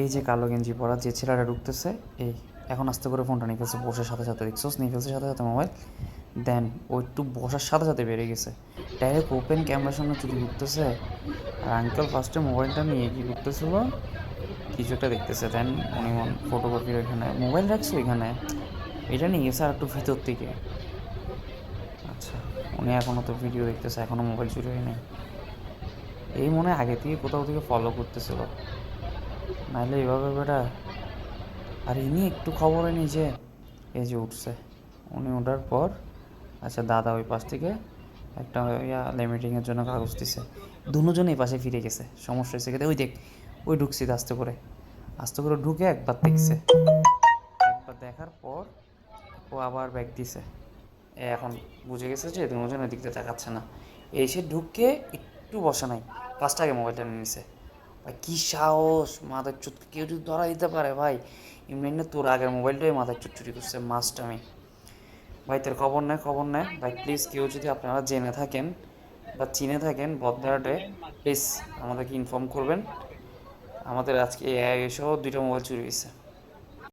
এই যে কালো গেঞ্জি পরা যে ছেলেটা ঢুকতেছে, এই এখন আস্তে করে ফোনটা নিয়ে ফেলছে, বসার সাথে সাথে দেখছোস নিয়ে ফেলছে সাথে সাথে মোবাইল। দেন ও একটু বসার সাথে সাথে বেড়ে গেছে। ডাইরেক্ট ওপেন ক্যামেরার সামনে চুরি ঢুকতেছে আর আঙ্কেল ফার্স্টে মোবাইলটা নিয়ে কি করতেছিল? কিছু একটা দেখতেছে। দেন উনি মন ফটোগ্রাফির ওইখানে, মোবাইল রাখছে ওইখানে। এটা নিয়ে গেছে আর একটু ভিতর থেকে আচ্ছা উনি এখনও তো ভিডিও দেখতেছে এখনও মোবাইল চুরি হয় নাই এই মনে আগে থেকে কোথাও থেকে ফলো করতেছিল। নাহলে এইভাবে বেটা। আর ইনি একটু খবর হয়নি যে এই যে উঠছে। উনি ওঠার পর আচ্ছা দাদা ওই পাশ থেকে একটা ইয়া লিমিটিংয়ের জন্য কাগজ দিছে। দুজন এই পাশে ফিরে গেছে। সমস্যা হয়েছে ওই দেখ, ওই ঢুকছি আস্তে করে। আস্তে করে ঢুকে একবার দেখছে। একবার দেখার পর ও আবার ব্যাগ দিছে। এখন বুঝে গেছে যে দুজন ওই দিক দিয়ে দেখাচ্ছে না। এসে ঢুকে একটু বসে নাই। আগে মোবাইলটা নিয়ে নিছে। ভাই, কী সাহস? মাথার চুত কেউ যদি ধরা দিতে পারে, ভাই। এমনি তোর আগের মোবাইলটাই মাথার চুট চুরি করছে মাস্ট আমি ভাই, তোর খবর নেয় খবর নেয় ভাই প্লিজ কেউ যদি আপনারা জেনে থাকেন বা চিনে থাকেন বদলাটে প্লিজ আমাদেরকে ইনফর্ম করবেন। আমাদের আজকে এসেও দুইটা মোবাইল চুরি হয়েছে।